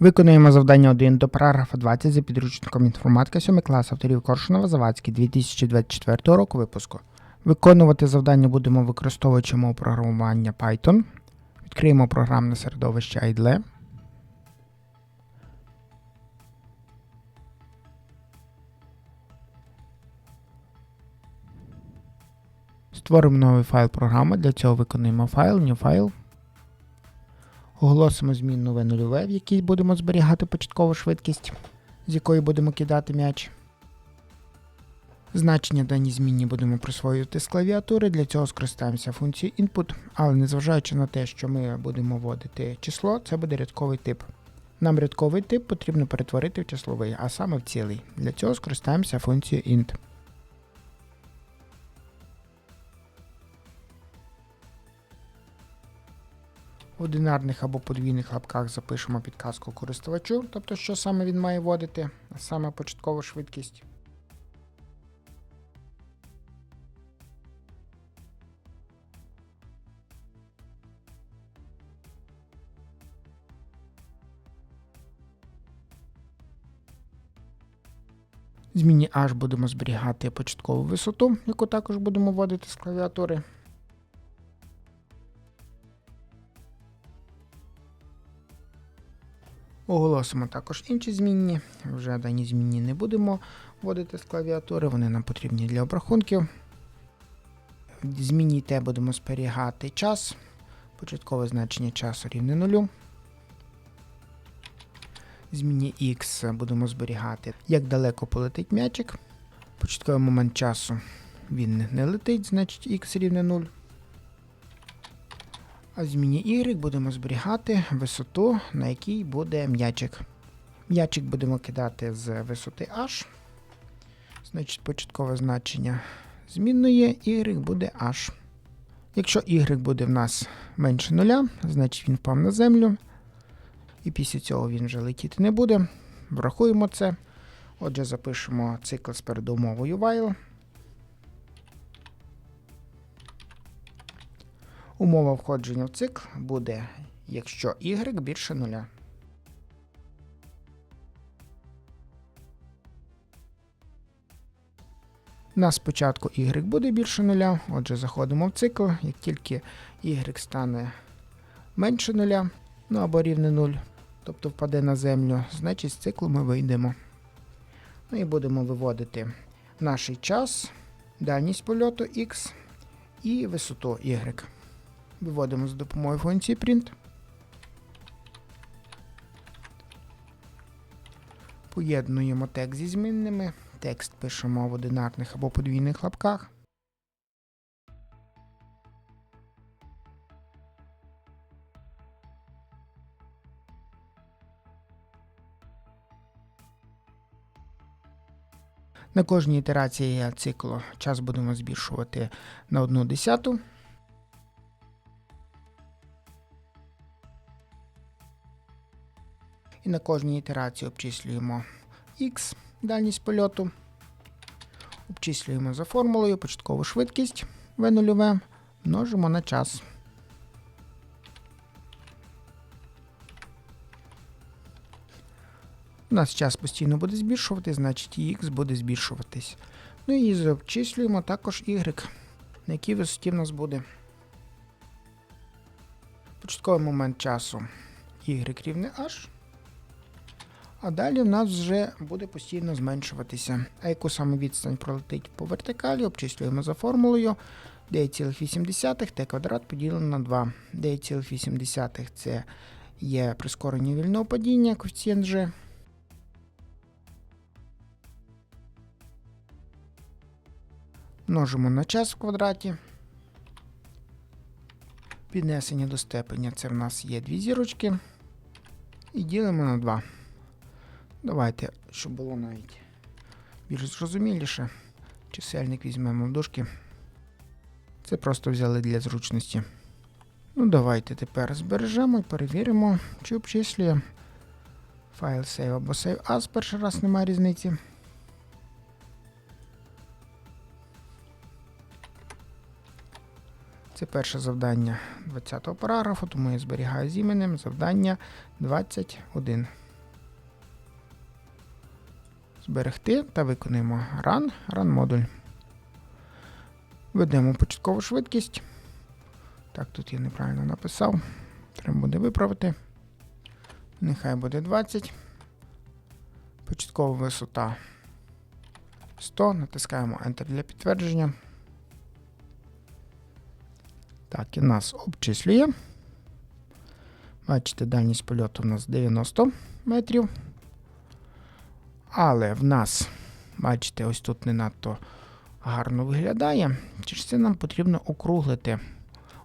Виконуємо завдання 1 до параграфа 20 за підручником інформатика 7 клас авторів Коршунова Завадський 2024 року випуску. Виконувати завдання будемо використовуючи мову програмування Python. Відкриємо програмне середовище IDLE. Створимо новий файл програми. Для цього виконуємо файл, new file. Оголосимо змінну v 0 в якій будемо зберігати початкову швидкість, з якої будемо кидати м'яч. Значення даній змінні будемо присвоювати з клавіатури. Для цього скористаємося функцією input, але незважаючи на те, що ми будемо вводити число, це буде рядковий тип. Нам рядковий тип потрібно перетворити в числовий, а саме в цілий. Для цього скористаємося функцією int. В одинарних або подвійних лапках запишемо підказку користувачу, тобто що саме він має вводити, а саме початкову швидкість. Зміні H будемо зберігати початкову висоту, яку також будемо вводити з клавіатури. Оголосимо також інші змінні. Вже дані змінні не будемо вводити з клавіатури, вони нам потрібні для обрахунків. В Зміні T будемо зберігати час. Початкове значення часу рівне нулю. В Зміні X будемо зберігати, як далеко полетить м'ячик. Початковий момент часу він не летить, значить x рівне 0. А зміні Y будемо зберігати висоту, на якій буде м'ячик. М'ячик будемо кидати з висоти H. Значить, початкове значення змінної Y буде H. Якщо Y буде в нас менше нуля, значить він впав на землю. І після цього він вже летіти не буде. Врахуємо це. Отже, запишемо цикл з передумовою while. Умова входження в цикл буде, якщо y більше нуля. Нас спочатку y буде більше нуля, отже, заходимо в цикл. Як тільки y стане менше нуля, ну або рівне 0, тобто впаде на землю, значить з циклу ми вийдемо. Ну і будемо виводити наш час, дальність польоту x і висоту y. Виводимо за допомогою функції print. Поєднуємо текст зі змінними. Текст пишемо в одинарних або подвійних лапках. На кожній ітерації циклу час будемо збільшувати на 1 десяту. І на кожній ітерації обчислюємо x, дальність польоту. Обчислюємо за формулою початкову швидкість v 0 множимо на час. У нас час постійно буде збільшувати, значить і x буде збільшуватись. Ну і обчислюємо також y, на якій висоті в нас буде. Початковий момент часу y рівне h. А далі в нас вже буде постійно зменшуватися. А яку саме відстань пролетить по вертикалі, обчислюємо за формулою 9,8 t квадрат поділено на 2. 9,8 це є прискорення вільного падіння, коефіцієнт G. Множимо на час в квадраті. Піднесення до степеня це в нас є дві зірочки. І ділимо на 2. Давайте, щоб було навіть більш зрозуміліше. Чисельник візьмемо в дужки. Це просто взяли для зручності. Ну, давайте тепер збережемо і перевіримо, чи обчислює файл save або save as. Перший раз немає різниці. Це перше завдання 20-го параграфу, тому я зберігаю з іменем завдання 21. Зберегти та виконуємо Run, Run модуль. Ведемо початкову швидкість. Так, тут я неправильно написав. Треба буде виправити. Нехай буде 20. Початкова висота 100. Натискаємо Enter для підтвердження. Так, і нас обчислює. Бачите, дальність польоту у нас 90 метрів. Але в нас, бачите, ось тут не надто гарно виглядає. Чи ж це нам потрібно округлити?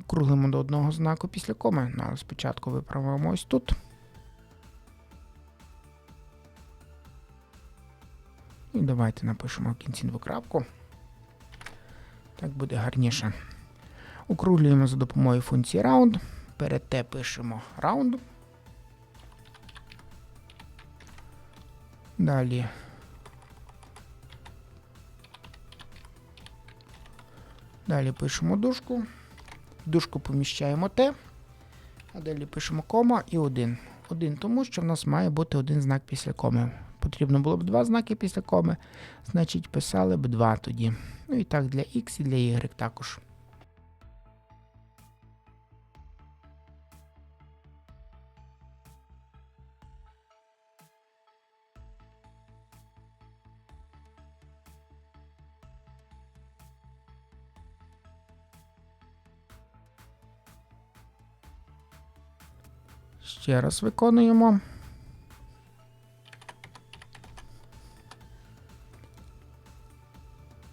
Округлимо до одного знаку після коми. Ну, але спочатку виправимо ось тут. І давайте напишемо в кінці двокрапку. Так буде гарніше. Округлюємо за допомогою функції round. Перед те пишемо round. Далі. Далі пишемо дужку. В дужку поміщаємо Т. А далі пишемо кома і 1. 1 тому, що в нас має бути один знак після коми. Потрібно було б два знаки після коми, значить писали б 2 тоді. Ну і так для X і для Y також. Ще раз виконуємо.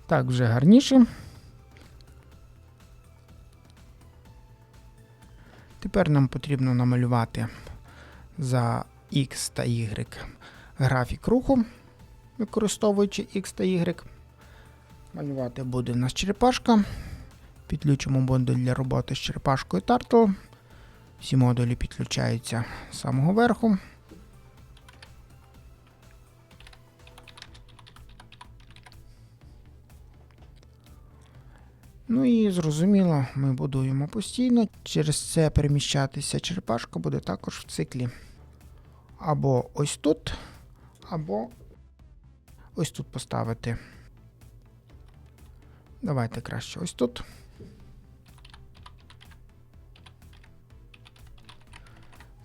Так, вже гарніше. Тепер нам потрібно намалювати за X та Y графік руху, використовуючи X та Y. Малювати буде в нас черепашка. Підключимо модуль для роботи з черепашкою Turtle. Всі модулі підключаються з самого верху. Ну і зрозуміло, ми будуємо постійно. Через це переміщатися черепашка буде також в циклі. Або ось тут, або ось тут поставити. Давайте краще ось тут.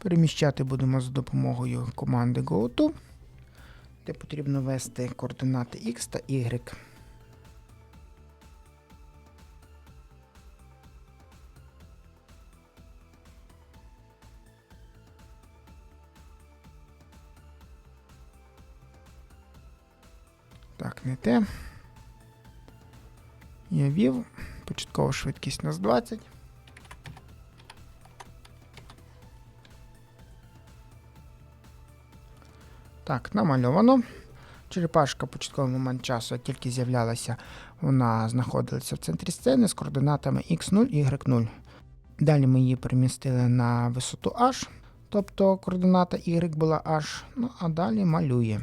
Переміщати будемо за допомогою команди GoTo, де потрібно ввести координати X та Y. Так, не те. Я вів. Початкова швидкість у нас 20. Так, намальовано. Черепашка початковий момент часу, як тільки з'являлася, вона знаходилася в центрі сцени з координатами x0, y0. Далі ми її перемістили на висоту h, тобто координата y була h, ну а далі малює.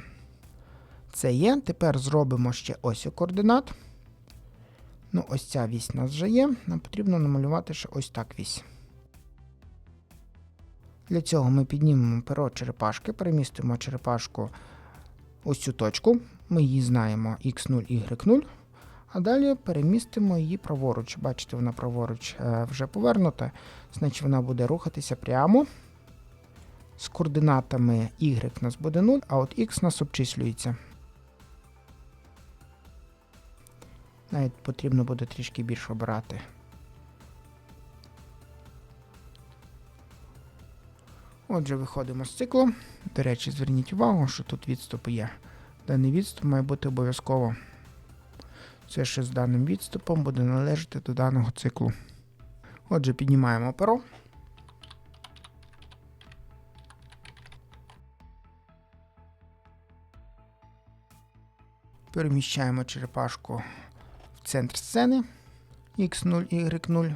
Це є. Тепер зробимо ще ось координат. Ну, ось ця вісь у нас вже є. Нам потрібно намалювати ще ось так вісь. Для цього ми піднімемо перо черепашки, перемістимо черепашку ось цю точку. Ми її знаємо x0, y0. А далі перемістимо її праворуч. Бачите, вона праворуч е, вже повернута. Значить, вона буде рухатися прямо. З координатами y у нас буде 0, а от x у нас обчислюється. Навіть потрібно буде трішки більше обирати. Отже, виходимо з циклу. До речі, зверніть увагу, що тут відступ є. Даний відступ має бути обов'язково. Це ще з даним відступом буде належати до даного циклу. Отже, піднімаємо перо. Переміщаємо черепашку в центр сцени X0, Y0.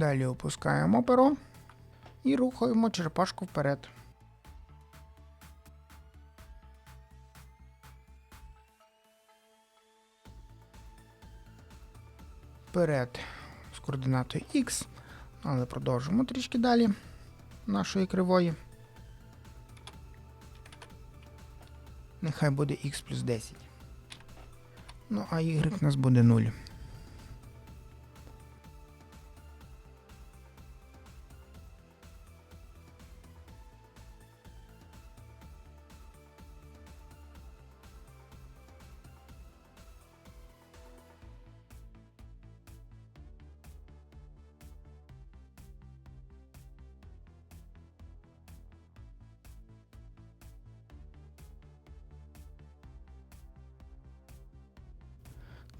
Далі опускаємо перо і рухаємо черепашку вперед. Вперед з координатою X, але продовжимо трішки далі. нашої кривої. Нехай буде х плюс 10. Ну, а y у нас буде 0.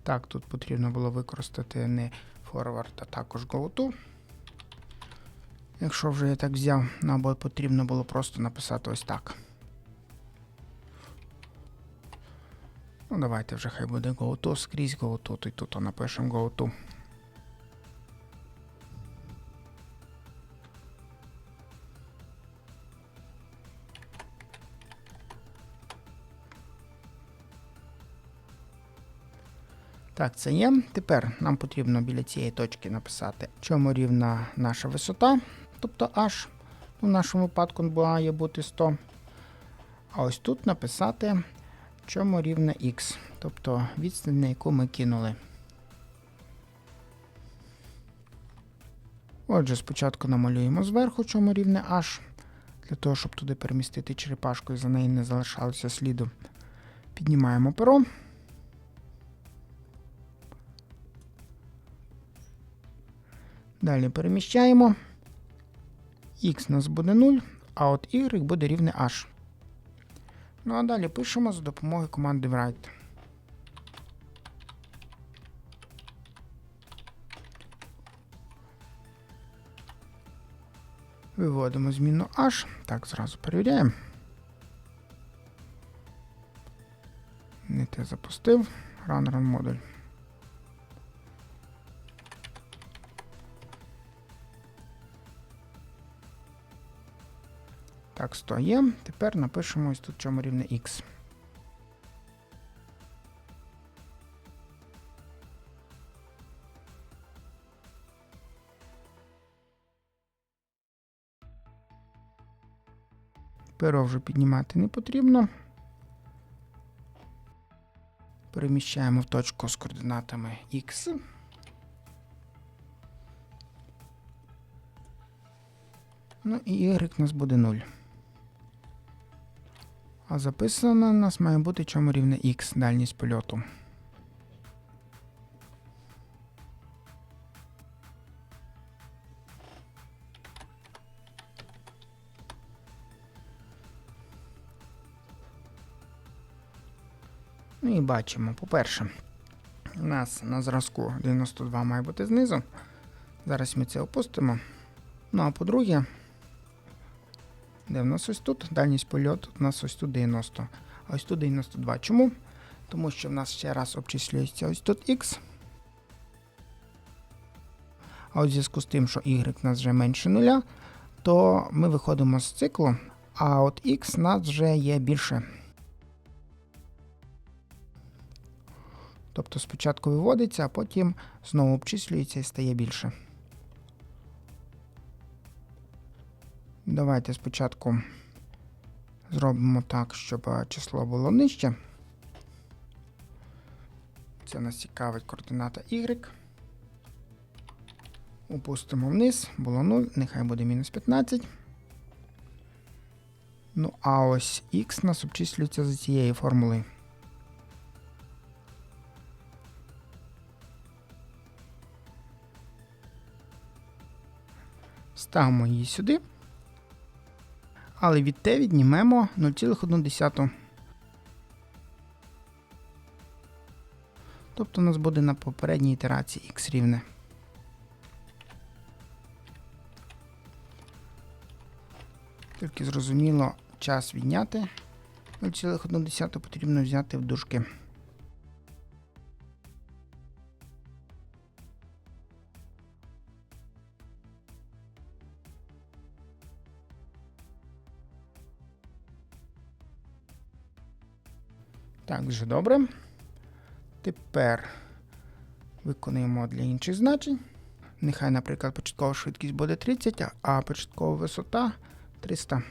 Так, тут потрібно було використати не форвард, а також GoTo. Якщо вже я так взяв, або потрібно було просто написати ось так. Ну, давайте вже хай буде GoTo, скрізь GoTo, і тут напишемо GoTo. Так, це є. Тепер нам потрібно біля цієї точки написати, чому рівна наша висота, тобто h. У нашому випадку має бути 100. А ось тут написати, чому рівна x, тобто відстань, на яку ми кинули. Отже, спочатку намалюємо зверху, чому рівне h, для того, щоб туди перемістити черепашку і за неї не залишалося сліду. Піднімаємо перо. Далі переміщаємо. Х у нас буде 0, а от y буде рівне h. Ну а далі пишемо за допомогою команди write. Виводимо зміну h. Так, зразу перевіряємо. Не те запустив. Run run модуль. Так, 100 є. Тепер напишемо ось тут чому рівне x. Перо вже піднімати не потрібно. Переміщаємо в точку з координатами x. Ну і y у нас буде 0. А записано у нас має бути чому рівне x дальність польоту. Ну і бачимо, по-перше, у нас на зразку 92 має бути знизу. Зараз ми це опустимо. Ну а по-друге, де в нас ось тут? Дальність польоту у нас ось тут 90. А ось тут 92. Чому? Тому що в нас ще раз обчислюється ось тут X. А в зв'язку з тим, що Y у нас вже менше нуля, то ми виходимо з циклу, а от X у нас вже є більше. Тобто спочатку виводиться, а потім знову обчислюється і стає більше. Давайте спочатку зробимо так, щоб число було нижче. Це нас цікавить координата Y. Опустимо вниз, було 0, нехай буде мінус 15. Ну, а ось X нас обчислюється за цією формулою. Ставимо її сюди. Але від t віднімемо 0,1. Тобто у нас буде на попередній ітерації x рівне. Тільки зрозуміло, час відняти 0,1 потрібно взяти в дужки. Так, вже добре. Тепер виконуємо для інших значень. Нехай, наприклад, початкова швидкість буде 30, а початкова висота 300.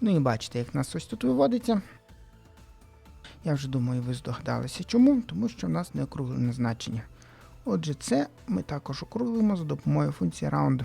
Ну і бачите, як нас ось тут виводиться. Я вже думаю, ви здогадалися чому, тому що в нас не округлене значення. Отже, це ми також округлимо за допомогою функції round.